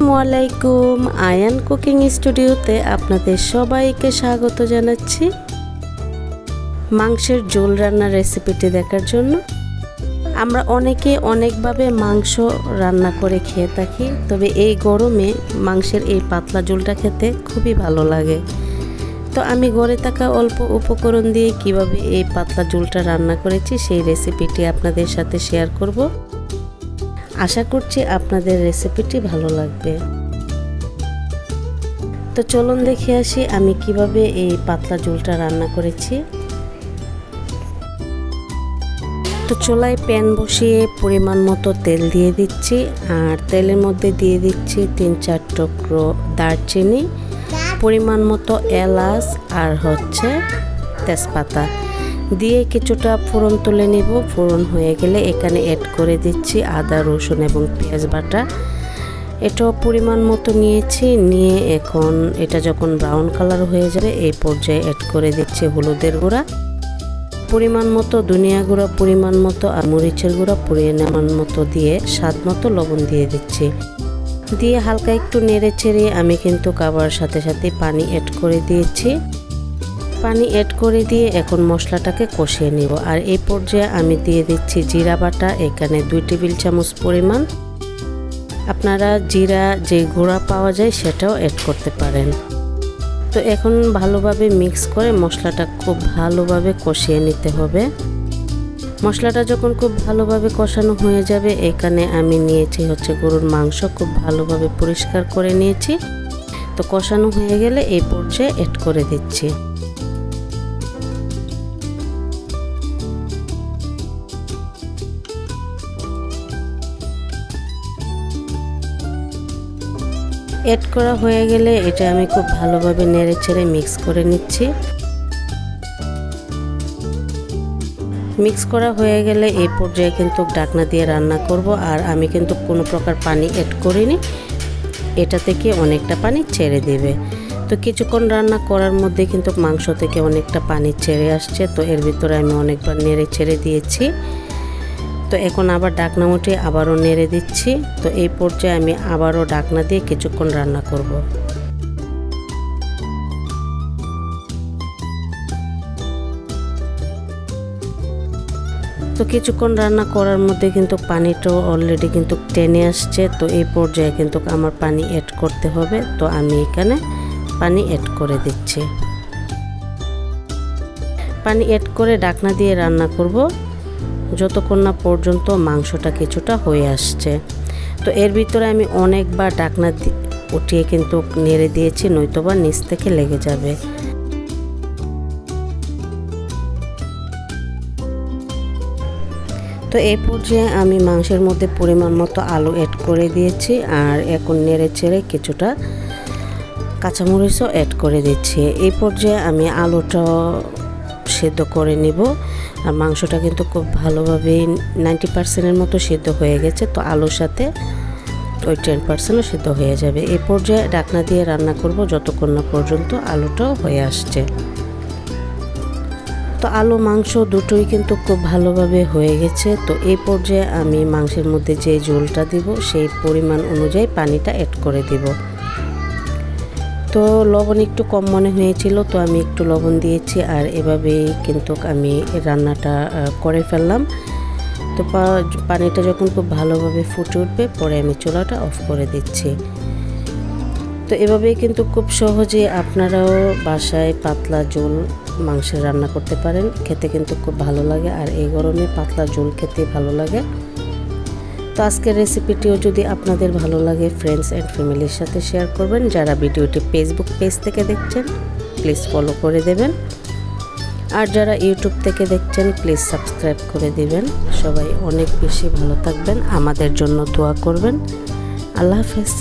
আসসালামাইকুম আয়ান কুকিং স্টুডিওতে আপনাদের সবাইকে স্বাগত জানাচ্ছি। মাংসের ঝোল রান্নার রেসিপিটি দেখার জন্য। আমরা অনেকে অনেকভাবে মাংস রান্না করে খেয়ে থাকি, তবে এই গরমে মাংসের এই পাতলা ঝোলটা খেতে খুবই ভালো লাগে। তো আমি ঘরে থাকা অল্প উপকরণ দিয়ে কীভাবে এই পাতলা ঝোলটা রান্না করেছি, সেই রেসিপিটি আপনাদের সাথে শেয়ার করব। আশা করছি আপনাদের রেসিপিটি ভালো লাগবে। তো চলুন দেখে আসি আমি কীভাবে এই পাতলা ঝোলটা রান্না করেছি। তো চোলায় প্যান বসিয়ে পরিমাণ মতো তেল দিয়ে দিচ্ছি, আর তেলের মধ্যে দিয়ে দিচ্ছি তিন চার টুকরো দারচিনি, পরিমাণ মতো এলাচ, আর হচ্ছে তেজপাতা। দিয়ে কিছুটা ফোড়ন তুলে নেব। ফোড়ন হয়ে গেলে এখানে অ্যাড করে দিচ্ছি আদা, রসুন এবং পেঁয়াজ বাটা। এটাও পরিমাণ মতো নিয়েছি। নিয়ে এখন এটা যখন ব্রাউন কালার হয়ে যাবে, এই পর্যায়ে অ্যাড করে দিচ্ছি হলুদের গুঁড়া। পরিমাণ মতো দুনিয়া গুঁড়া, পরিমাণ মতো আর মরিচের গুঁড়া পরিমাণ মতো দিয়ে স্বাদ মতো লবণ দিয়ে দিচ্ছি। দিয়ে হালকা একটু নেড়ে চেড়ে আমি কিন্তু কাবার সাথে সাথে পানি অ্যাড করে দিয়েছি। পানি অ্যাড করে দিয়ে এখন মশলাটাকে কষিয়ে নিব। আর এই পর্যায়ে আমি দিয়ে দিচ্ছি জিরা বাটা, এখানে দুই টেবিল চামচ পরিমাণ। আপনারা জিরা যে গুঁড়া পাওয়া যায় সেটাও অ্যাড করতে পারেন। তো এখন ভালোভাবে মিক্স করে মশলাটা খুব ভালোভাবে কষিয়ে নিতে হবে। মশলাটা যখন খুব ভালোভাবে কষানো হয়ে যাবে, এখানে আমি নিয়েছি হচ্ছে গরুর মাংস, খুব ভালোভাবে পরিষ্কার করে নিয়েছি। তো কষানো হয়ে গেলে এই পর্যায়ে অ্যাড করে দিচ্ছি। অ্যাড করা হয়ে গেলে এটা আমি খুব ভালোভাবে নেড়ে ছেড়ে মিক্স করে নিচ্ছি। মিক্স করা হয়ে গেলে এই পর্যায়ে কিন্তু ডাকনা দিয়ে রান্না করব আর আমি কিন্তু কোনো প্রকার পানি অ্যাড করিনি। এটা থেকে অনেকটা পানি ছেড়ে দেবে। তো কিছুক্ষণ রান্না করার মধ্যে কিন্তু মাংস থেকে অনেকটা পানি ছেড়ে আসছে, তো এর ভিতরে আমি অনেকবার নেড়ে ছেড়ে দিয়েছি। তো এখন আবার ডাকনা মুঠে আবারও নেড়ে দিচ্ছি। তো এই পর্যায়ে আমি আবারও ডাকনা দিয়ে কিছুক্ষণ রান্না করব। তো কিছুক্ষণ রান্না করার মধ্যে কিন্তু পানিটাও অলরেডি কিন্তু টেনে আসছে। তো এই পর্যায়ে কিন্তু আমার পানি অ্যাড করতে হবে। তো আমি এখানে পানি অ্যাড করে দিচ্ছি। পানি অ্যাড করে ডাকনা দিয়ে রান্না করব। যতক্ষণ না পর্যন্ত মাংসটা কিছুটা হয়ে আসছে। তো এর ভিতরে আমি অনেকবার ডাকনা উঠিয়ে কিন্তু নেড়ে দিয়েছি, নয়তোবা নিচ থেকে লেগে যাবে। তো এই পর্যায়ে আমি মাংসের মধ্যে পরিমাণ মতো আলু অ্যাড করে দিয়েছি আর এখন নেড়ে চেড়ে কিছুটা কাঁচামরিচও অ্যাড করে দিচ্ছি। এই পর্যায়ে আমি আলুটা সেদ্ধ করে নিব। আর মাংসটা কিন্তু খুব ভালোভাবে নাইনটি পার্সেন্টের মতো সেদ্ধ হয়ে গেছে। তো আলুর সাথে ওই টেন পার্সেন্টও সেদ্ধ হয়ে যাবে। এই পর্যায়ে ডাকনা দিয়ে রান্না করব যতক্ষণ না পর্যন্ত আলুটাও হয়ে আসছে। তো আলু, মাংস দুটোই কিন্তু খুব ভালোভাবে হয়ে গেছে। তো এই পর্যায়ে আমি মাংসের মধ্যে যে ঝোলটা দিব, সেই পরিমাণ অনুযায়ী পানিটা অ্যাড করে দিব। তো লবণ একটু কম মনে হয়েছিল, তো আমি একটু লবণ দিয়েছি আর এভাবেই কিন্তু আমি রান্নাটা করে ফেললাম। তো পানিটা যখন খুব ভালোভাবে ফুটে উঠবে, পরে আমি চুলাটা অফ করে দিচ্ছি। তো এভাবেই কিন্তু খুব সহজে আপনারাও বাসায় পাতলা ঝোল মাংসের রান্না করতে পারেন। খেতে কিন্তু খুব ভালো লাগে আর এই গরমে পাতলা ঝোল খেতে ভালো লাগে। তো আজকের রেসিপিটিও যদি আপনাদের ভালো লাগে ফ্রেন্ডস অ্যান্ড ফ্যামিলির সাথে শেয়ার করবেন। যারা ভিডিওটি ফেসবুক পেজ থেকে দেখছেন প্লিজ ফলো করে দেবেন। আর যারা ইউটিউব থেকে দেখছেন প্লিজ সাবস্ক্রাইব করে দিবেন। সবাই অনেক বেশি ভালো থাকবেন, আমাদের জন্য দোয়া করবেন। আল্লাহ হাফেজ।